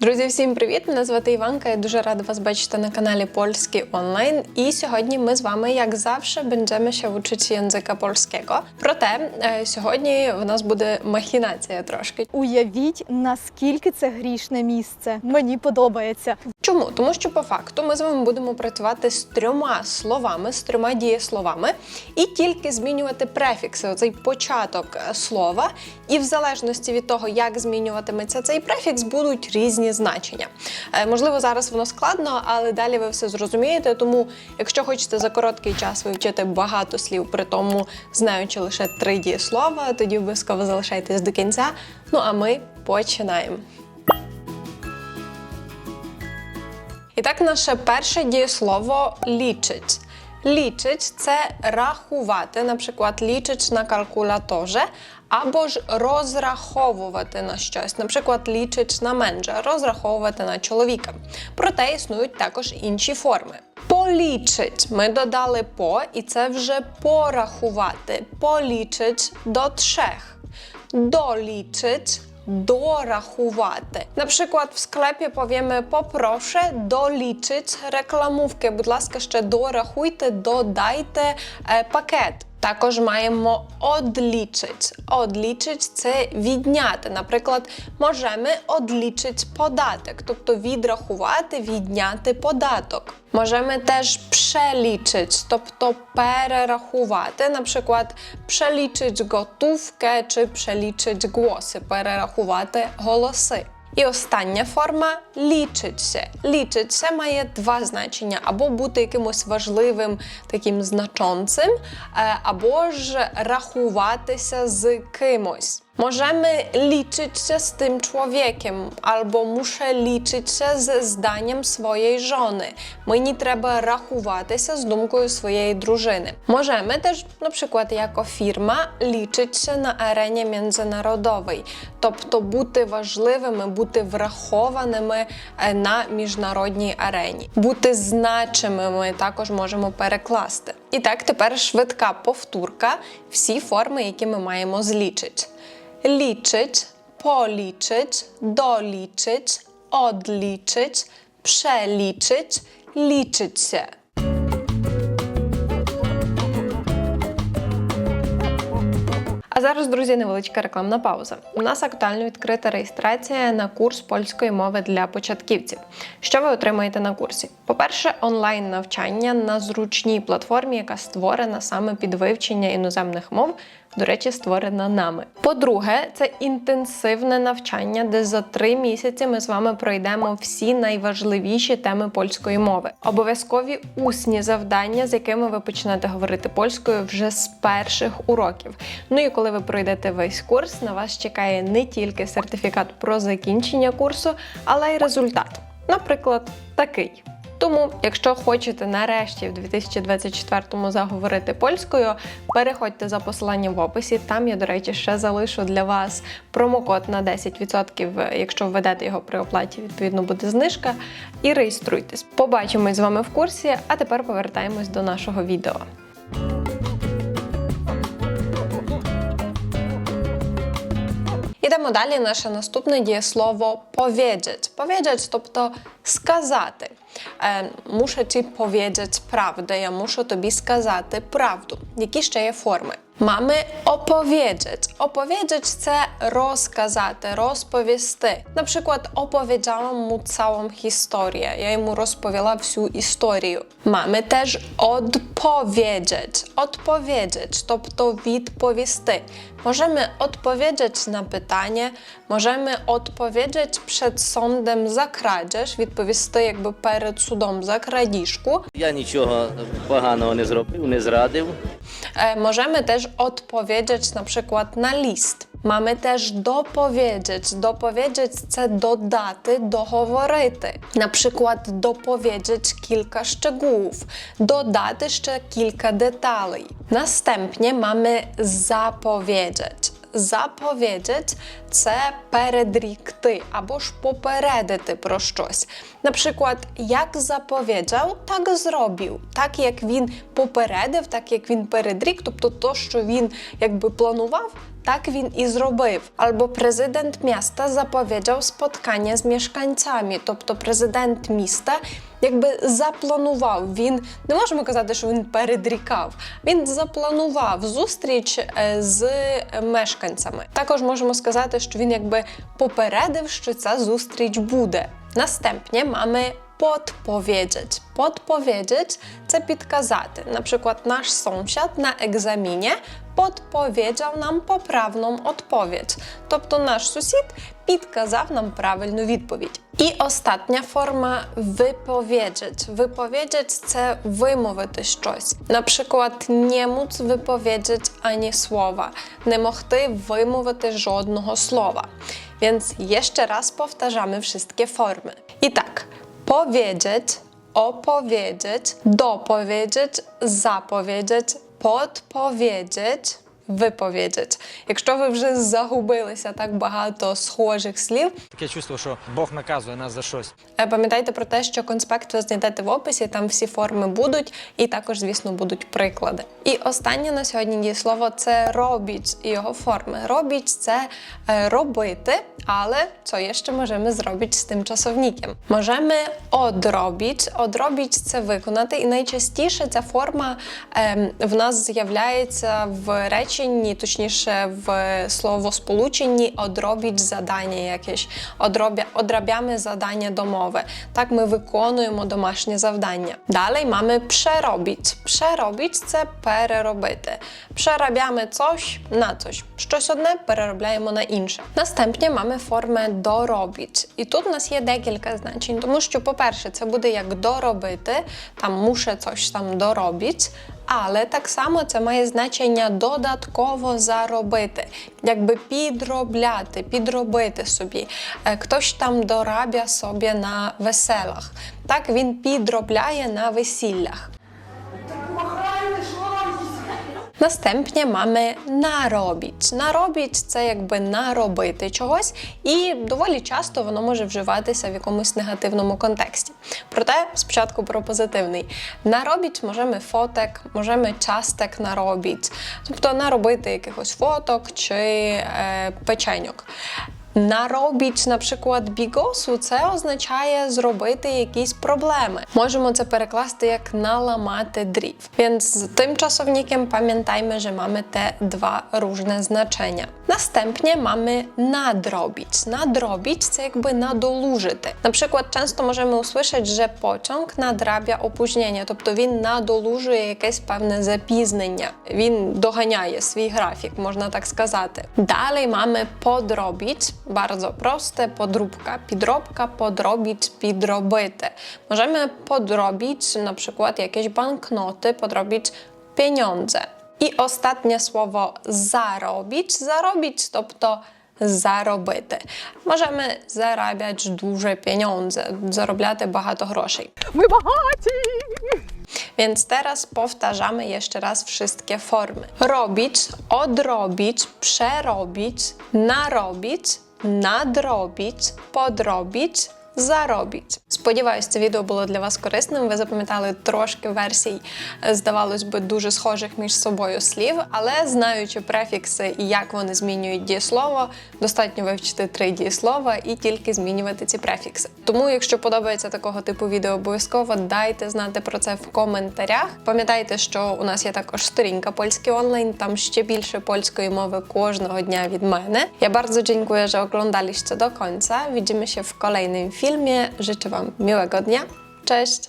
Друзі, всім привіт! Мене звати Іванка. Я дуже рада вас бачити на каналі Польський онлайн. І сьогодні ми з вами, як завжди, będziemy się uczyć języka polskiego. Проте е, сьогодні в нас буде махінація трошки. Уявіть, наскільки це грішне місце. Мені подобається. Чому? Тому що по факту ми з вами будемо працювати з трьома словами, з трьома дієсловами, і тільки змінювати префікси, оцей початок слова. І в залежності від того, як змінюватиметься цей префікс, будуть різні значення. Е, можливо, зараз воно складно, але далі ви все зрозумієте. Тому, якщо хочете за короткий час вивчити багато слів, при тому знаючи лише три дієслова, тоді обов'язково залишайтесь до кінця. Ну а ми починаємо. І так, наше перше дієслово лічить. Лічить це рахувати, наприклад, лічить на калькуляторze, або ж розраховувати на щось, наприклад, лічить на менше, розраховувати на чоловіка. Проте існують також інші форми. Полічить. Ми додали по, і це вже порахувати. Полічить до трьох. Долічить dorachувати. Na przykład w sklepie powiemy poproszę doliczyć. Будь ласка, ще дорахуйте, додайте е, пакет. Також маємо одлічить. Одлічить це відняти. Наприклад, можемо одлічить податок, тобто відрахувати, відняти податок. Możemy też przeliczyć, тобто перерахувати, на przykład przeliczyć gotówkę чи przeliczyć głosy, перерахувати голоси. І остання форма лічиться. Лічиться має два значення: або бути якимось важливим, таким значонцем, е, або ж рахуватися з кимось. Możemy liczyć się z tym człowiekiem, albo muszę liczyć się ze zdaniem swojej żony. Мені треба рахуватися з думкою своєї дружини. Możemy też, на przykład, jako firma, liczyć się на арені międzynarodowej, тобто бути важливими, бути врахованими на міжнародній арені. Бути значимими також можемо перекласти. І так, тепер швидка повтурка, всі форми, які ми маємо злічить liczyć, policzyć, doliczyć, odliczyć, przeliczyć, liczyć się. А зараз, друзі, невеличка рекламна пауза. У нас актуально відкрита реєстрація на курс польської мови для початківців. Що ви отримаєте на курсі? По-перше, онлайн навчання на зручній платформі, яка створена саме під вивчення іноземних мов. До речі, створена нами. По-друге, це інтенсивне навчання, де за три місяці ми з вами пройдемо всі найважливіші теми польської мови. Обов'язкові усні завдання, з якими ви почнете говорити польською вже з перших уроків. Ну і коли ви пройдете весь курс, на вас чекає не тільки сертифікат про закінчення курсу, але й результат. Наприклад, такий. Тому, якщо хочете нарешті в 2024-му заговорити польською, переходьте за посиланням в описі. Там я, до речі, ще залишу для вас промокод на 10%, якщо введете його при оплаті, відповідно буде знижка. І реєструйтесь. Побачимось з вами в курсі, а тепер повертаємось до нашого відео. Ідемо далі. Наше наступне дієслово powiedzieć. Powiedzieć, тобто сказати. Е, Muszę ci powiedzieć правду, я мушу тобі сказати правду. Які ще є форми? Mamy opowiedzieć. Opowiedzieć це розказати, розповісти. Наприклад, opowiedziałam mu całą historię. Я йому розповіла всю історію. Mamy теж odpowiedzieć. Odpowiedzieć, тобто відповісти. Możemy odpowiedzieć na pytanie, możemy odpowiedzieć przed sądem za kradzież, відповісти якби перед судом за крадіжку. Я нічого поганого не зробив, не зрадив. E, możemy też odpowiedzieć na przykład na list. Mamy też dopowiedzieć, dopowiedzieć ce dodaty do faworyty. Na przykład dopowiedzieć kilka szczegółów, dodać jeszcze kilka detali. Następnie mamy zapowiedzieć. Заповідять це передрікти або ж попередити про щось. Наприклад, як заповідав, так зробив. Так як він попередив, так як він передрік, тобто то, що він якби планував, так він і зробив. Або президент міста заповідав spotkanie з мешканцями, тобто президент міста. Якби запланував, він не можемо казати, що він передрікав. Він запланував зустріч з мешканцями. Також можемо сказати, що він якби попередив, що ця зустріч буде. Настępnie mamy podpowiedzieć. Podpowiedzieć – це підказати. Наприклад, наш sąsiad на екзаміні podpowiedział нам poprawną odpowiedź. Тобто наш сусід підказав нам правильну відповідь. І остання форма виповідять. Виповідять це вимовити щось. Наприклад, не мóc wypowiedzieć ані слова, не могти вимовити жодного слова. Więc jeszcze raz powtarzamy wszystkie formy. I tak, powiedzieć, opowiedzieć, dopowiedzieć, zapowiedzieć, podpowiedzieć, виповідять. Якщо ви вже загубилися так багато схожих слів, Таке чувство, що Бог наказує нас за щось. Е, Пам'ятайте про те, що конспект ви знайдете в описі, там всі форми будуть, і також, звісно, будуть приклади. І останнє на сьогодні дієслово це робіч і його форми. Робіч це е, робити, ale co jeszcze możemy zrobić z tym czasownikiem? Możemy odrobić. Odrobić це виконати, і найчастіше ця форма ем, в нас з'являється в реченні, точніше в словосполученні одробіć задання якесь. Odrobia, odrabiamy zadanie domowe. Так ми виконуємо домашнє завдання. Далі mamy przerobić. Przerobić – це переробити. Przerabiamy coś на coś. Щось одне переробляємо на інше. Настępnie mamy формę дороbić. І тут у нас є декілька значень, тому що, по-перше, це буде як доробити, там муszę coś там доробити. Але так само це має значення додатково заробити, якби підробляти, підробити собі. Е, Хтось там дорабя собі на веселах. Так він підробляє на весіллях. Настępnie mamy наробіть. Наробіть це якби наробити чогось, і доволі часто воно може вживатися в якомусь негативному контексті. Проте спочатку про позитивний. Наробіть можемо фотек, можемо частек наробіть, тобто наробити якихось фоток чи е, печеньок. Наробіч, наприклад, бігосу, це означає зробити якісь проблеми. Можемо це перекласти як наламати дрів. Więc tym czasownikiem pamiętajmy, że mamy te dwa różne znaczenia. Następnie mamy nadrobić. Nadrobić це якби надолужити. Наприклад, часто можemy usłyszeć, że pociąg nadrabia opóźnienie, тобто він надолужує якесь певне запізнення. Він доганяє свій графік, можна так сказати. Далі mamy podrobić. Bardzo proste, podróbka, підробка, podrobić, підробити. Możemy podrobić na przykład jakieś banknoty, podrobić pieniądze. І останнє слово заробіć. Заробіć, тобто заробити. Можемо заробляти дуже pieniądze, заробляти багато грошей. Ми багаті! Więc teraz powtarzamy jeszcze raz wszystkie formy. Robić, odrobić, przerobić, narobić, nadrobić, podrobić, заробіть. Сподіваюсь, це відео було для вас корисним. Ви запам'ятали трошки версій, е, здавалось би, дуже схожих між собою слів, але знаючи префікси і як вони змінюють дієслово, достатньо вивчити три дієслова і тільки змінювати ці префікси. Тому, якщо подобається такого типу відео, обов'язково дайте знати про це в коментарях. Пам'ятайте, що у нас є також сторінка польський онлайн, там ще більше польської мови кожного дня від мене. Ja bardzo dziękuję, że oglądaliście do końca. Widzimy się w kolejnym filmie. Życzę Wam miłego dnia. Cześć!